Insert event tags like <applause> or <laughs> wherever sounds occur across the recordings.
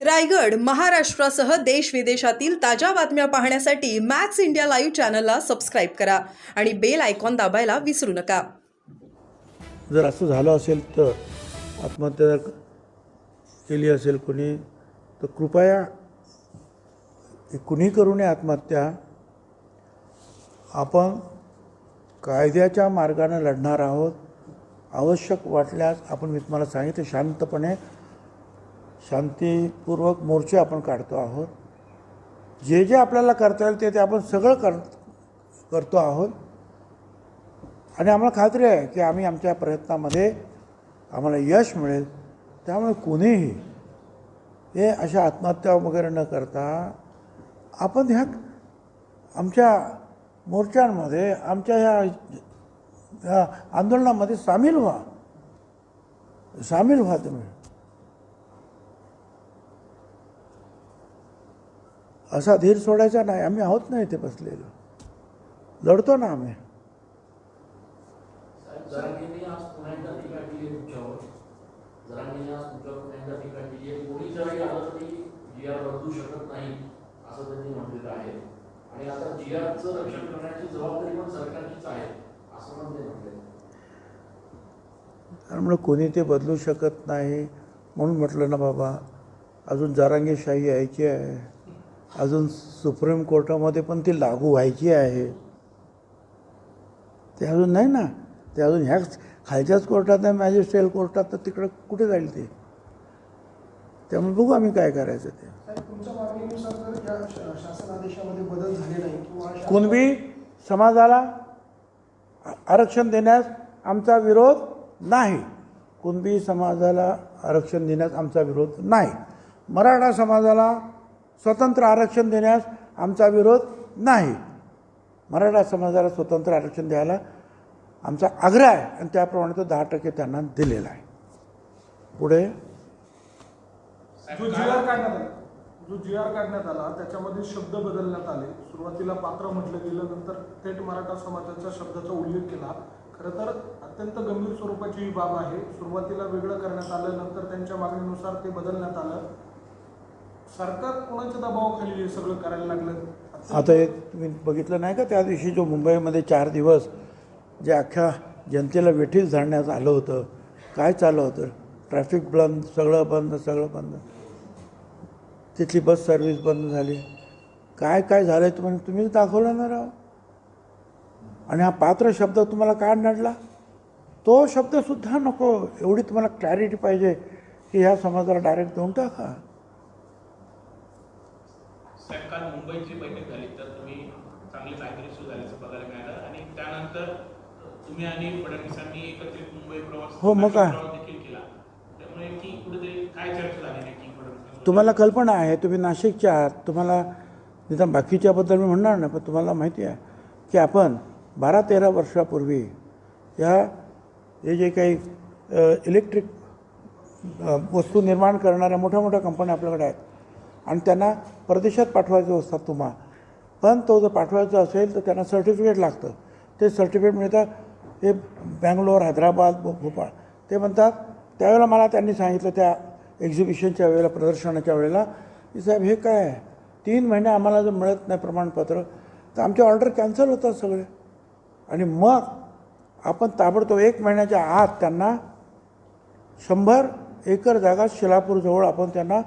रायगड महाराष्ट्रासह देश विदेशातील ताज्या बातम्या पाहण्यासाठी मॅक्स इंडिया लाईव्ह चॅनलला सबस्क्राईब करा आणि बेल आयकॉन दाबायला विसरू नका. जर असं झालं असेल तर आत्महत्या केली असेल कोणी तर कृपया कुणी करू नये आत्महत्या. आपण कायद्याच्या मार्गाने लढणार आहोत. आवश्यक वाटल्यास आपण मी तुम्हाला सांगितलं शांतपणे शांतीपूर्वक मोर्चे आपण काढतो आहोत. जे जे आपल्याला करता येईल ते ते आपण सगळं कर करतो आहोत. आणि आम्हाला खात्री आहे की आम्ही आमच्या प्रयत्नामध्ये आम्हाला यश मिळेल. त्यामुळे कोणीही हे अशा आत्महत्या वगैरे न करता आपण ह्या आमच्या मोर्चांमध्ये आमच्या ह्या ह्या आंदोलनामध्ये सामील व्हा. सामील व्हा तुम्ही. असा धीर सोडायचा नाही. आम्ही आहोत ना इथे बसलेलो. लढतो ना आम्ही. त्यामुळे कोणी ते बदलू शकत नाही म्हणून म्हटलं ना बाबा अजून जारांगेशाही यायची आहे. अजून सुप्रीम कोर्टामध्ये पण ती लागू व्हायची आहे. ते अजून नाही ना? ते अजून ह्या खालच्याच कोर्टात नाही मॅजिस्ट्रेट कोर्टात तर तिकडं कुठे जाईल ते? त्यामुळे बघू आम्ही काय करायचं ते. कुणबी समाजाला आरक्षण देण्यास आमचा विरोध नाही. कुणबी समाजाला आरक्षण देण्यास आमचा विरोध नाही. मराठा समाजाला स्वतंत्र आरक्षण देण्यास आमचा विरोध नाही. मराठा समाजाला स्वतंत्र आरक्षण द्यायला आमचा आग्रह आहे आणि त्याप्रमाणे तो दहा टक्के त्यांना दिलेला आहे. पुढे? जो जी आर काढण्यात आला जो जी आर काढण्यात आला त्याच्यामध्ये शब्द बदलण्यात आले. सुरुवातीला पात्र म्हटलं गेलं नंतर थेट मराठा समाजाच्या शब्दाचा उल्लेख केला. खरं तर अत्यंत गंभीर स्वरूपाची ही बाब आहे. सुरुवातीला वेगळं करण्यात आलं नंतर त्यांच्या मागणीनुसार ते बदलण्यात आलं. सरकार कोणाच्या दबावाखाली हे सगळं करायला लागलं? आता एक तुम्ही बघितलं नाही का त्या दिवशी जो मुंबईमध्ये चार दिवस जे अख्ख्या जनतेला वेठीस धरण्यात आलं होतं? काय चाललं होतं? ट्रॅफिक बंद सगळं बंद सगळं बंद. तिथली बस सर्व्हिस बंद झाली. काय काय झालं आहे तुम्ही? तुम्हीच दाखवलं ना राव. आणि हा पात्र शब्द तुम्हाला काय नडला? तो शब्दसुद्धा नको. एवढी तुम्हाला क्लॅरिटी पाहिजे की ह्या समाजाला डायरेक्ट देऊन टाका. साहेब काल मुंबईची बैठक झाली तर तुम्ही चांगले काहीतरी सुरू झाल्याचं बघायला मिळालं आणि त्यानंतर तुम्ही आणि फडणवीसांनी एकत्रित मुंबई प्रवास हो, मग काय? देखील केला त्यामुळे की कुठेतरी काय चर्चा झाली फडणवीसांसोबत? तुम्हाला कल्पना आहे तुम्ही नाशिकचे आहात तुम्हाला निदान बाकीच्याबद्दल मी म्हणणार नाही पण तुम्हाला माहिती आहे की आपण बारा तेरा वर्षापूर्वी या हे जे काही इलेक्ट्रिक वस्तू निर्माण करणाऱ्या मोठ्या मोठ्या कंपन्या आपल्याकडे आहेत आणि त्यांना परदेशात पाठवायचं असतात तुम्हा. पण तो जर पाठवायचं असेल तर त्यांना सर्टिफिकेट लागतं. ते सर्टिफिकेट मिळतं. हे बँगलोर हैदराबाद भोपाळ. ते म्हणतात त्यावेळेला मला त्यांनी सांगितलं त्या एक्झिबिशनच्या वेळेला प्रदर्शनाच्या वेळेला की साहेब हे काय आहे? तीन महिने आम्हाला जर मिळत नाही प्रमाणपत्र तर आमचे ऑर्डर कॅन्सल होतात सगळे. आणि मग आपण ताबडतोब एक महिन्याच्या आत त्यांना शंभर एकर जागा शिलापूरजवळ आपण त्यांना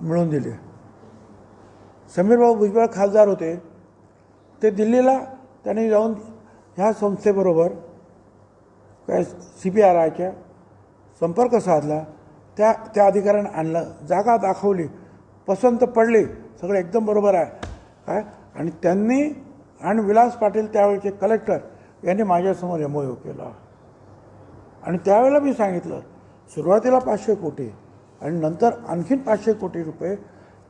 मिळवून दिली. समीरभाऊ भुजबळ खासदार होते. ते दिल्लीला त्यांनी जाऊन ह्या संस्थेबरोबर काय सी पी आर आयच्या संपर्क साधला. त्या त्या अधिकाऱ्यानं आणलं. जागा दाखवली. पसंत पडली. सगळं एकदम बरोबर आहे. काय? आणि त्यांनी आणि विलास पाटील त्यावेळेचे कलेक्टर यांनी माझ्यासमोर एम ओ केला. आणि त्यावेळेला मी सांगितलं सुरुवातीला पाचशे कोटी. आणि नंतर आणखीन पाचशे कोटी रुपये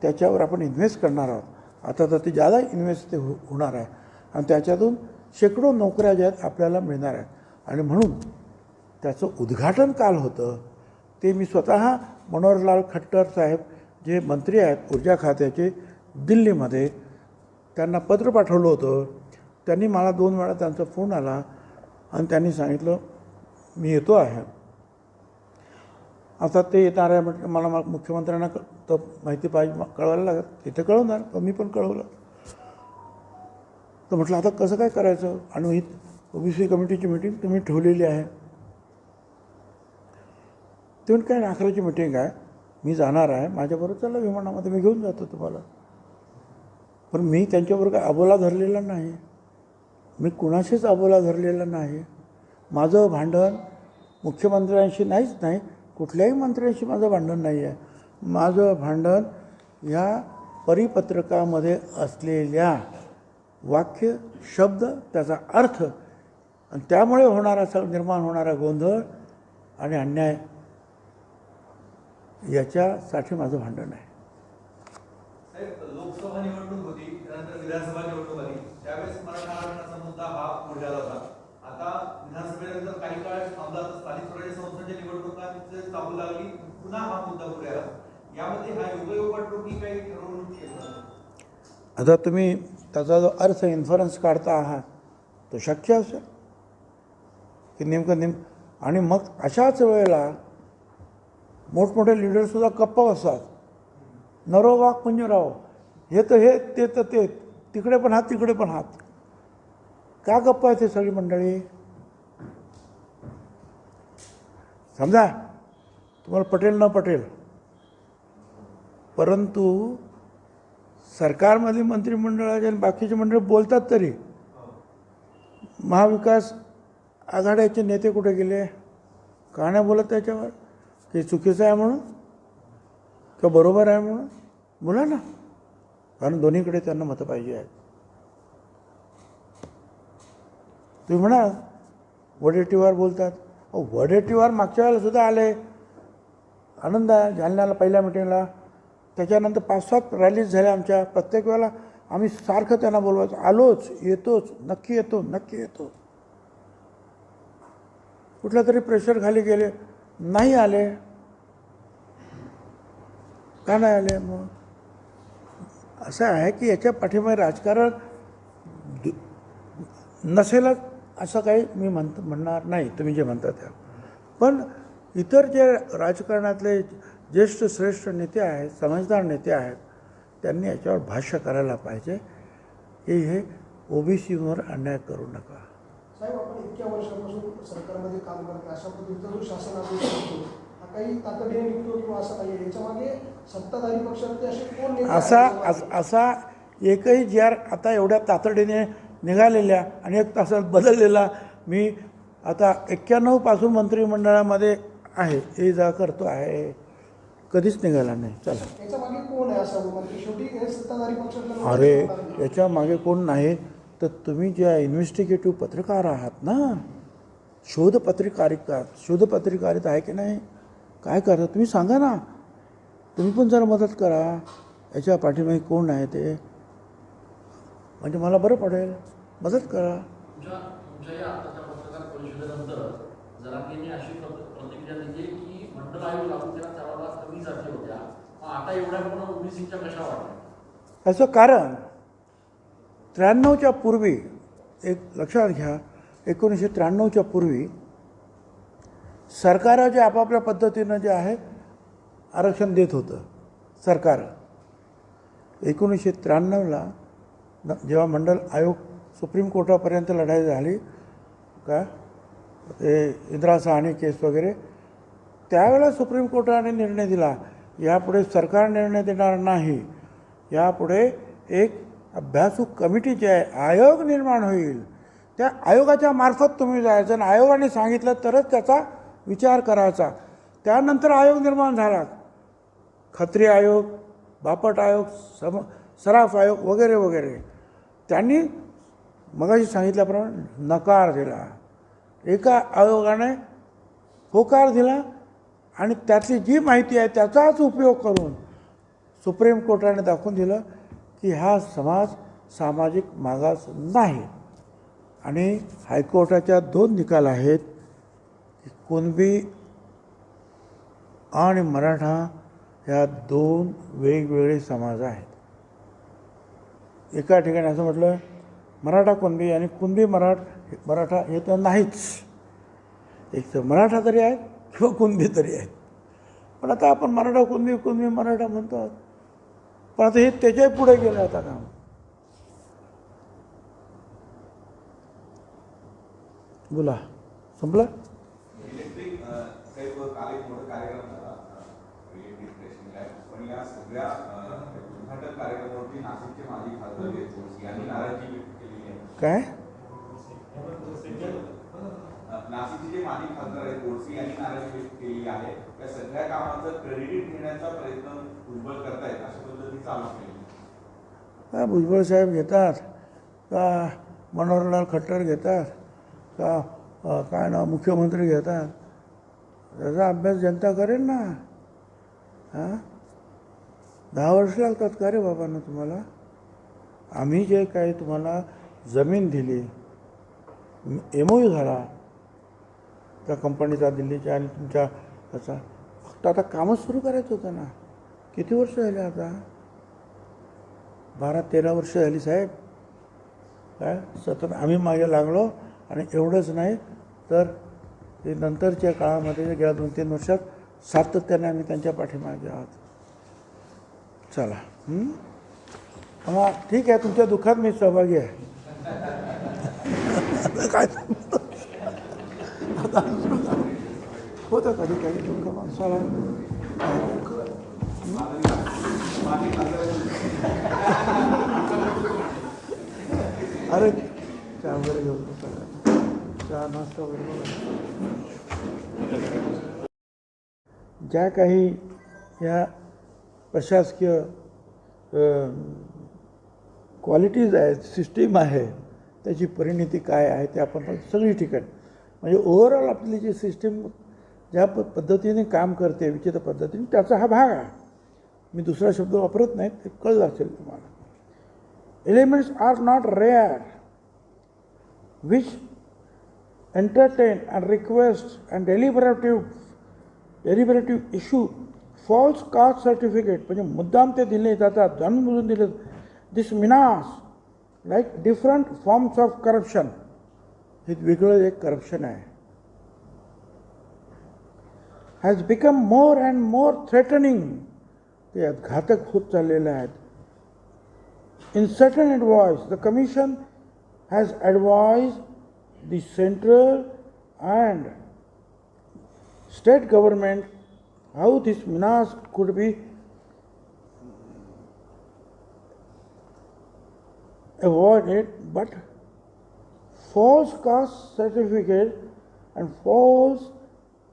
त्याच्यावर आपण इन्व्हेस्ट करणार आहोत. आता तर ते ज्यादा इन्व्हेस्ट ते हो होणार आहे. आणि त्याच्यातून शेकडो नोकऱ्या ज्या आहेत आपल्याला मिळणार आहेत. आणि म्हणून त्याचं उद्घाटन काल होतं ते मी स्वतः मनोहरलाल खट्टर साहेब जे मंत्री आहेत ऊर्जा खात्याचे दिल्लीमध्ये त्यांना पत्र पाठवलं होतं. त्यांनी मला दोन वेळा त्यांचा फोन आला आणि त्यांनी सांगितलं मी येतो आहे. आता ते येणार आहे म्हटलं मला मुख्यमंत्र्यांना क- तर माहिती पाहिजे कळवायला लागत तिथे कळवणार तर मी पण कळवलं. तर म्हटलं आता कसं काय करायचं? आणि ही ओबीसी कमिटीची मिटिंग तुम्ही ठेवलेली आहे. ते काय अकराची मिटिंग आहे? मी जाणार आहे. माझ्याबरोबर चला विमानामध्ये मी घेऊन जातो तुम्हाला. पण मी त्यांच्याबरोबर काय अबोला धरलेला नाही. मी कुणाशीच अबोला धरलेला नाही. माझं भांडण मुख्यमंत्र्यांशी नाहीच नाही कुठल्याही मंत्र्यांशी माझं भांडण नाही आहे माझं भांडण ह्या परिपत्रकामध्ये असलेल्या वाक्य शब्द त्याचा अर्थ आणि त्यामुळे होणारा स निर्माण होणारा गोंधळ आणि अन्याय याच्यासाठी माझं भांडण आहे साहेब लोकसभा निवडणूक होती त्यानंतर विधानसभा निवडणूक आली त्यावेळेस मराठा आरक्षणाचा मुद्दा हा पुढे आला होता आता विधानसभेनंतर काही काळ आमदार स्थानिक स्वराज्य संस्थांच्या निवडणुकांचे चालू लागली पुन्हा हा मुद्दा पुढे आला यामध्ये हा योगयोग वाटतो की काही ठरवून केलं आता तुम्ही त्याचा जो अर्थ इन्फरन्स काढता आहात तो शक्य असेल. की नेमकं नेम आणि मग अशाच वेळेला मोठमोठे लिडरसुद्धा कप्प असतात नरो वाक म्हणजे राव हे तर हे ते तर ते तिकडे पण हात तिकडे पण हात. का गप्प आहेत ते सगळी मंडळी? समजा तुम्हाला पटेल न पटेल परंतु सरकारमधली मंत्रिमंडळाचे आणि बाकीचे मंडळ बोलतात तरी महाविकास आघाड्याचे नेते कुठे गेले? का नाही बोलत त्याच्यावर? ते चुकीचं आहे म्हणून? किंवा बरोबर आहे म्हणून? बोला ना. कारण दोन्हीकडे त्यांना मतं पाहिजे आहेत. तुम्ही म्हणा वडेट्टीवार बोलतात. अहो वडेट्टीवार मागच्या वेळेला सुद्धा आले. आनंद आहे जालन्याला पहिल्या मिटिंगला त्याच्यानंतर पाच सात रॅलीज झाल्या आमच्या. प्रत्येक वेळेला आम्ही सारखं त्यांना बोलवायचो आलोच येतोच नक्की येतो नक्की येतो. कुठल्या तरी प्रेशर खाली गेले नाही आले. का नाही आले? मग असं आहे की याच्या पाठीमागे राजकारण दु- नसेलच असं काही मी म्हणत म्हणणार नाही. तुम्ही जे म्हणता त्या. पण इतर जे राजकारणातले ज्येष्ठ श्रेष्ठ नेते आहेत समजदार नेते आहेत त्यांनी याच्यावर भाष्य करायला पाहिजे. की हे ओबीसीवर अन्याय करू नका. साहेब आपण इतक्या वर्षापासून सरकारमध्ये काम करतो अशा पद्धतीचा जो शासन आदेश करतो हा काही तातडीने निघतो किंवा असं नाही याच्या मागे सत्ताधारी पक्षाचे असे कोण? अस- असा एकही जी आर आता एवढ्या तातडीने निघालेल्या आणि एक तासात बदललेला मी आता एक्क्याण्णवपासून मंत्रिमंडळामध्ये आहे हे जा करतो आहे. कधीच निघाला नाही. चला. हे अरे. याच्या मागे कोण नाही? तर तुम्ही ज्या इन्व्हेस्टिगेटिव्ह पत्रकार आहात ना शोध पत्रकारिका शोध पत्रकारिता आहे की नाही? काय करता? तुम्ही सांगा ना. तुम्ही पण जरा मदत करा. याच्या पाठीमागे कोण आहे ते? म्हणजे मला बरं पडेल. मदत करा. जरांगेंनी अशी प्रत- प्रतिक्रिया दिली की मंडळ आयोग लागू त्यावेळेला कमी जाती होत्या मग आता एवढ्या पुन्हा ओबीसीच्या कशा वाटल्या? याचं कारण त्र्याण्णवच्या पूर्वी एक लक्षात घ्या एकोणीसशे त्र्याण्णवच्या पूर्वी सरकार जे आपापल्या पद्धतीनं जे आहे आरक्षण देत होतं सरकार. एकोणीसशे त्र्याण्णवला जेव्हा मंडल आयोग सुप्रीम कोर्टापर्यंत लढाई झाली का ते इंदिरा साहनी केस वगैरे त्यावेळेला सुप्रीम कोर्टाने निर्णय दिला. यापुढे सरकार निर्णय देणार नाही. यापुढे एक अभ्यासू कमिटी जी आहे आयोग निर्माण होईल. त्या आयोगाच्या मार्फत तुम्ही जायचं आणि आयोगाने सांगितलं तरच त्याचा विचार करायचा. त्यानंतर आयोग निर्माण झाला. खत्री आयोग बापट आयोग सम सराफ आयोग वगैरे वगैरे. त्यांनी मगाशी सांगितल्याप्रमाणे नकार दिला. एका आयोगाने होकार दिला. आणि त्यातली जी माहिती आहे त्याचाच उपयोग करून सुप्रीम कोर्टाने दाखवून दिलं की हा समाज सामाजिक मागास नाही. आणि हायकोर्टाच्या दोन निकाल आहेत की कुणबी आणि मराठा ह्या दोन वेगवेगळे समाज आहेत. एका ठिकाणी असं म्हटलं मराठा कुणबी आणि कुणबी मराठ मराठा हे तर नाहीच. एक तर मराठा तरी आहेत किंवा कुणबी तरी आहेत. पण आता आपण मराठा कुणबी कुणबी मराठा म्हणतो आहोत. पण आता हे त्याच्याही पुढे गेलं आता काम. बोला. संपलं? इलेक्ट्रिक माजी खासदार आहेत गोडसे यांनी नाराजी व्यक्त केलेली आहे या सगळ्या कामाचं क्रेडिट घेण्याचा प्रयत्न भुजबळ करतायत अशा पद्धतीने चालू केली का भुजबळ साहेब घेतात? का मनोहरलाल खट्टर घेतात? का काय ना मुख्यमंत्री घेतात? त्याचा अभ्यास जनता करेल ना. हां? दहा वर्ष लागतात का रे बाबांना तुम्हाला? आम्ही जे काही तुम्हाला जमीन दिली एमओयू झाला त्या कंपनीचा दिल्लीच्या आणि तुमच्या त्याचा फक्त आता कामच सुरू करायचं होतं ना. किती वर्ष झाले आता? बारा तेरा वर्ष झाली साहेब. काय? सतत आम्ही मागे लागलो आणि एवढंच नाही तर ते नंतरच्या काळामध्ये गेल्या दोन तीन वर्षात सातत्याने आम्ही त्यांच्या पाठीमागे आहोत. चला. हं? हा ठीक आहे तुमच्या दुःखात मी सहभागी आहे. <laughs> काय kadar सांगतो? O होतं कधी कधी दुःख माणसाला अरे चहा वगैरे घेऊन चहा नाश्ता वगैरे ज्या काही या प्रशासकीय क्वालिटीज आहेत सिस्टीम आहे त्याची परिणिती काय आहे ते आपण सगळी ठिकाणी म्हणजे ओव्हरऑल आपली जी सिस्टीम ज्या प पद्धतीने काम करते विचित्र पद्धतीने त्याचा हा भाग आहे. मी दुसरा शब्द वापरत नाही ते कळलं असेल तुम्हाला. Elements are not rare which entertain and request and deliberative deliberative issue false caste certificate म्हणजे मुद्दाम ते दिले जातात जाणून दिले. This menace like different forms of corruption हे वेगळं एक करप्शन आहे. Has become more and more threatening ते घातक होत चाललेले आहेत. In certain advice the commission has advise the central and state government how this menace could be avoid it but false caste certificate and false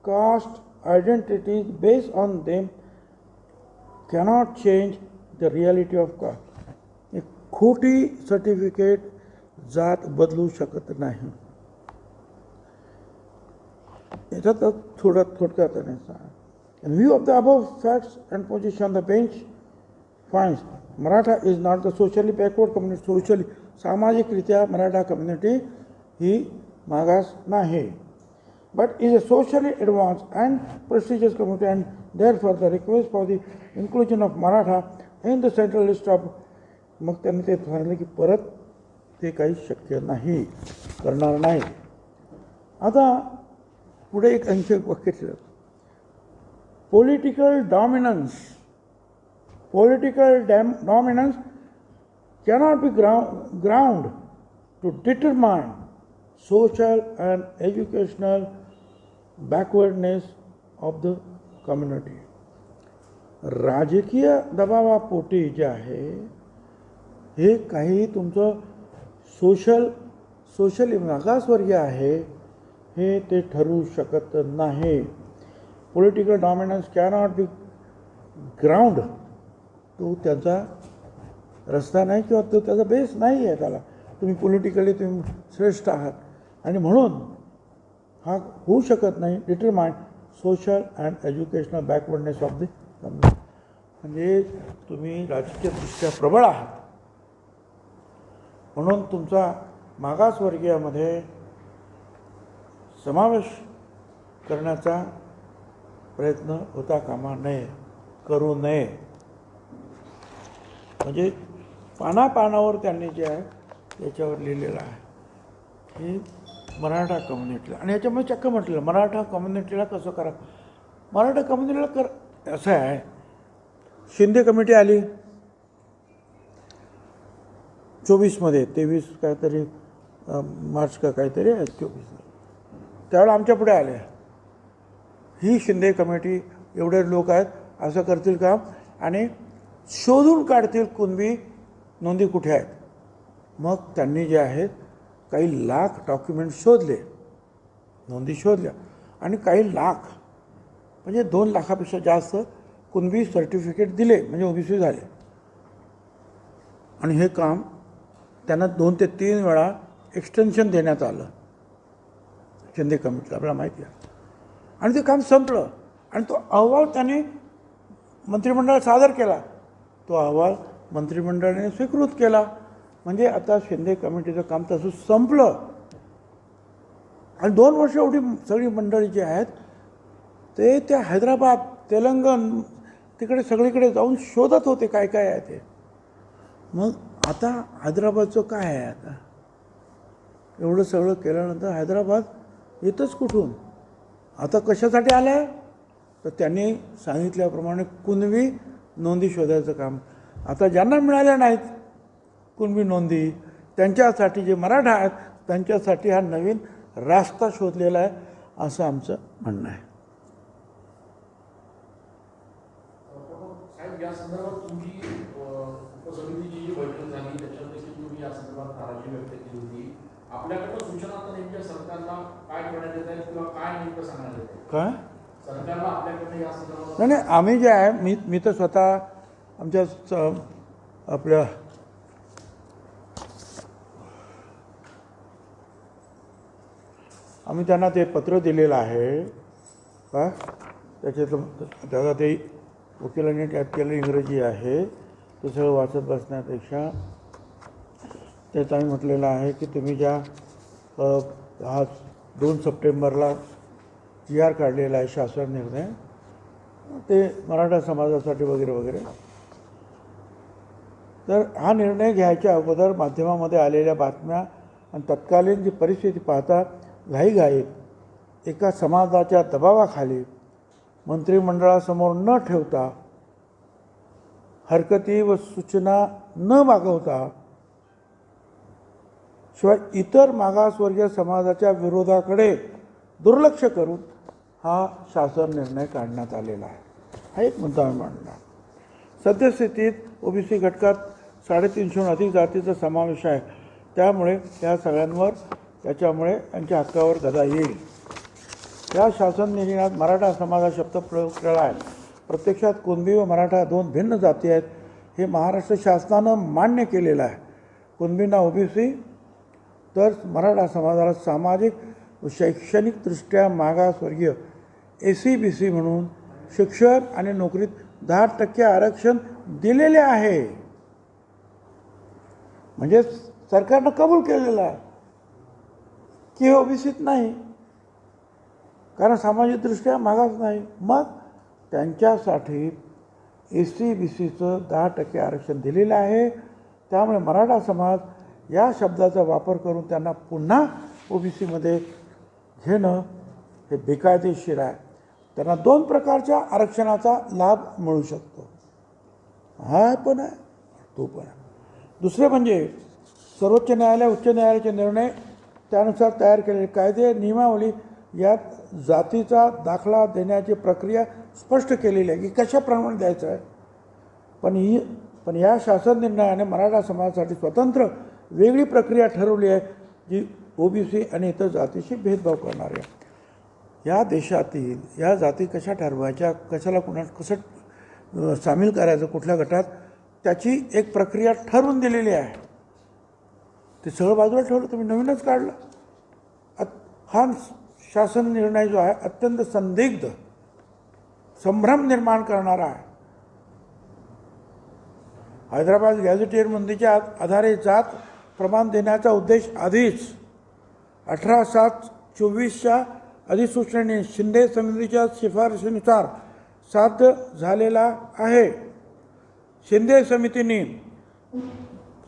caste identities based on them cannot change the reality of caste. एक खोटी certificate जात बदलू शकत नाही याच्यात थोडं थोडक्यात in view of the above facts and position the bench finds Maratha is not the socially backward community socially सामाजिकरित्या Maratha community ही मागास नाही. But is a socially advance and prestigious community and therefore the request for the inclusion of Maratha in the central list of मग त्यांनी ते सांगितलं की परत ते काही शक्य नाही करणार नाही. आता पुढे एक अंश वाक्य political dominance political dam dominance cannot be ग्राउ ground to determined social and educational backwardness of the community. राजकीय दबावापोटी जे आहे हे काही तुमचं सोशल सोशली मागासवर्गीय आहे हे ते ठरवू शकत नाही. Political dominance cannot be ground तो त्याचा रस्ता नाही किंवा तो त्याचा बेस नाही आहे त्याला. तुम्ही पॉलिटिकली तुम्ही श्रेष्ठ आहात. आणि म्हणून हा होऊ शकत नाही determined social and educational backwardness of the community म्हणजे तुम्ही राजकीयदृष्ट्या प्रबळ आहात. म्हणून तुमचा मागासवर्गीयामध्ये समावेश करण्याचा प्रयत्न होता कामा नये करू नये. म्हणजे पानापानावर त्यांनी जे आहे त्याच्यावर लिहिलेलं आहे. की मराठा कम्युनिटीला आणि याच्यामुळे चक्क म्हटलं मराठा कम्युनिटीला कसं करा? मराठा कम्युनिटीला कर असं आहे. शिंदे कमिटी आली. चोवीसमध्ये तेवीस काहीतरी मार्च का काहीतरी आहे चोवीस त्यावेळेला आमच्या पुढे आले. ही शिंदे कमिटी एवढे लोक आहेत असं करतील काम. आणि शोधून काढतील कुणबी नोंदी कुठे आहेत. मग त्यांनी जे आहेत काही लाख डॉक्युमेंट शोधले नोंदी शोधल्या. आणि काही लाख म्हणजे दोन लाखापेक्षा जास्त कुणबी सर्टिफिकेट दिले म्हणजे ओबीसी झाले. आणि हे काम त्यांना दोन ते तीन वेळा एक्सटेन्शन देण्यात आलं. शिंदे कमिटीला आपल्याला माहिती आहे. आणि ते काम संपलं. आणि तो अहवाल त्याने मंत्रिमंडळात सादर केला. तो अहवाल मंत्रिमंडळाने स्वीकृत केला. म्हणजे आता शिंदे कमिटीचं काम तसं संपलं. आणि दोन वर्ष एवढी सगळी मंडळी जी आहेत. ते त्या हैदराबाद तेलंगण तिकडे सगळीकडे जाऊन शोधत होते काय काय आहे ते. मग आता हैदराबादचं काय आहे आता? एवढं सगळं केल्यानंतर हैदराबाद येतच कुठून? आता कशासाठी आलं आहे तर त्यांनी सांगितल्याप्रमाणे कुणवी नोंदी शोधायचं काम. आता ज्यांना मिळाल्या नाहीत कुणबी नोंदी त्यांच्यासाठी जे मराठा आहेत त्यांच्यासाठी हा नवीन रास्ता शोधलेला आहे असं आमचं म्हणणं आहे. काय नाही नाही आम्ही जे आहे मी मी तर स्वतः आमच्या आपल्या आम्ही त्यांना ते पत्र दिलेलं आहे. का त्याच्यातलं त्याचा ते वकिलांनी त्यात केलं इंग्रजी आहे. ते सगळं वाचत बसण्यापेक्षा त्यात आम्ही म्हटलेलं आहे की तुम्ही ज्या हा दोन सप्टेंबरला जी आर काढलेला आहे शासन निर्णय ते मराठा समाजासाठी वगैरे वगैरे. तर हा निर्णय घ्यायच्या अगोदर माध्यमामध्ये आलेल्या बातम्या आणि तत्कालीन जी परिस्थिती पाहता घाईघाईत एका समाजाच्या दबावाखाली मंत्रिमंडळासमोर न ठेवता हरकती व सूचना न मागवता शिवाय इतर मागासवर्गीय समाजाच्या विरोधाकडे दुर्लक्ष करून हा शासन निर्णय काढण्यात आलेला आहे. हा एक मुद्दा मी मांडला. सद्यस्थितीत ओबीसी घटकात साडेतीनशेहून अधिक जातीचा समावेश आहे. त्यामुळे या सगळ्यांवर त्याच्यामुळे त्यांच्या हक्कावर गदा येईल. या शासन निर्णयात मराठा समाजा शब्द प्रयोग केला आहे. प्रत्यक्षात कुणबी व मराठा दोन भिन्न जाती आहेत हे महाराष्ट्र शासनानं मान्य केलेलं आहे. कुणबींना ओबीसी तर मराठा समाजाला सामाजिक व शैक्षणिकदृष्ट्या मागासवर्गीय ए सी बी सी म्हणून शिक्षण आणि नोकरीत दहा टक्के आरक्षण दिलेले आहे. म्हणजे सरकारनं कबूल केलेलं आहे. की ओबीसीत नाही. कारण सामाजिकदृष्ट्या मागास नाही. मग त्यांच्यासाठी ए सी बी सीचं दहा टक्के आरक्षण दिलेलं आहे. त्यामुळे मराठा समाज या शब्दाचा वापर करून त्यांना पुन्हा ओ बी सीमध्ये घेणं हे बेकायदेशीर आहे. त्यांना दोन प्रकारच्या आरक्षणाचा लाभ मिळू शकतो. हा पण आहे तो पण आहे. दुसरे म्हणजे सर्वोच्च न्यायालय उच्च न्यायालयाचे निर्णय त्यानुसार तयार केलेले कायदे नियमावली यात जातीचा दाखला देण्याची प्रक्रिया स्पष्ट केलेली आहे. की कशाप्रमाणे द्यायचं आहे? पण ही पण या शासन निर्णयाने मराठा समाजासाठी स्वतंत्र वेगळी प्रक्रिया ठरवली आहे जी ओबीसी आणि इतर जातीशी भेदभाव करणारी आहे. या देशातील या जाती कशा ठरवायच्या कशाला कुणा कसं सामील करायचं कुठल्या गटात त्याची एक प्रक्रिया ठरवून दिलेली आहे. ते सगळं बाजूला ठेवलं तुम्ही नवीनच काढलं. अत- हा शासन निर्णय जो आहे अत्यंत संदिग्ध संभ्रम निर्माण करणारा आहे. हैदराबाद गॅझेटियर मंदीच्या आधारे जात प्रमाण देण्याचा उद्देश आधीच अठरा सात चोवीसच्या अधिसूचनेने शिंदे समितीच्या शिफारशीनुसार साध्य झालेला आहे. शिंदे समितीने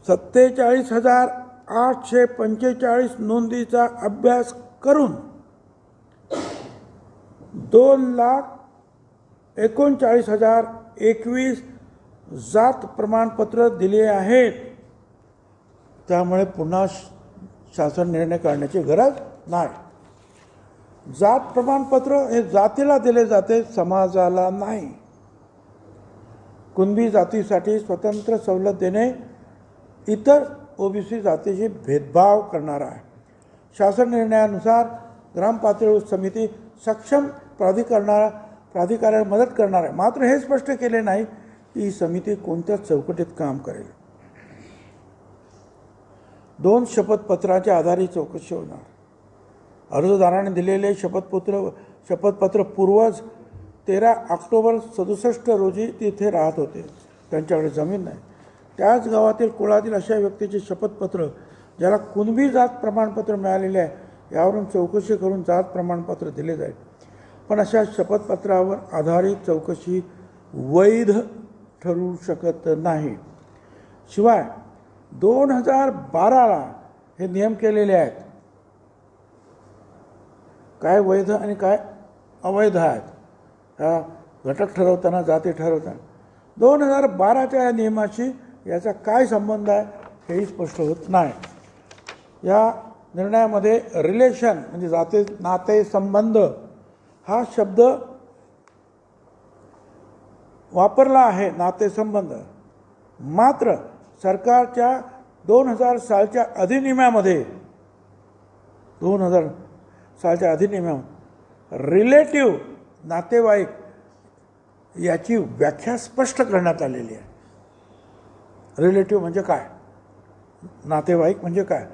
सत्तेचाळीस हजार आठशे पंचेचाळीस नोंदीचा अभ्यास करून दोन लाख एकोणचाळीस हजार एकवीस जात प्रमाणपत्र दिले आहेत. त्यामुळे पुन्हा शासन निर्णय करण्याची गरज नाही. जात प्रमाणपत्र हे जातीला दिले जाते समाजाला नाही. कुणबी जातीसाठी स्वतंत्र सवलत देणे इतर ओबीसी जातीशी भेदभाव करणार आहे. शासन निर्णयानुसार ग्रामपातळीवर समिती सक्षम प्राधिकरणाला प्राधिकाऱ्याला मदत करणार आहे. मात्र हे स्पष्ट केले नाही की ही समिती कोणत्या चौकटीत काम करेल. दोन शपथपत्राच्या आधारे चौकशी होणार. अर्जदाराने दिलेले शपथपत्र शपथपत्र पूर्वज तेरा ऑक्टोबर सदुसष्ट रोजी तिथे राहत होते. त्यांच्याकडे जमीन नाही. त्याच गावातील कुळातील अशा व्यक्तीचे शपथपत्र ज्याला कुणबी जात प्रमाणपत्र मिळालेले आहे यावरून चौकशी करून जात प्रमाणपत्र दिले जाईल. पण अशा शपथपत्रावर आधारित चौकशी वैध ठरू शकत नाही. शिवाय दोन हजार बाराला हे नियम केलेले आहेत. काय वैध आणि काय अवैध आहेत हा घटक ठरवताना जाती ठरवताना दोन हजार बाराच्या या नियमाशी याचा काय संबंध आहे हेही स्पष्ट होत नाही. या निर्णयामध्ये रिलेशन म्हणजे जाते नाते संबंध हा शब्द वापरला आहे नातेसंबंध मात्र सरकारच्या दोन हजार सालच्या अधिनियमामध्ये दोन हजार सालच्या अधिनियमात रिलेटिव्ह नातेवाईक याची व्याख्या स्पष्ट करण्यात आलेली आहे. रिलेटिव्ह म्हणजे काय? नातेवाईक म्हणजे काय?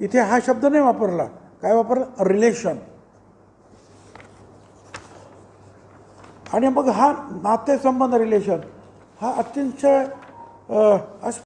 इथे हा शब्द नाही वापरला. काय वापरला? रिलेशन. आणि मग हा नातेसंबंध रिलेशन हा अतिशय अस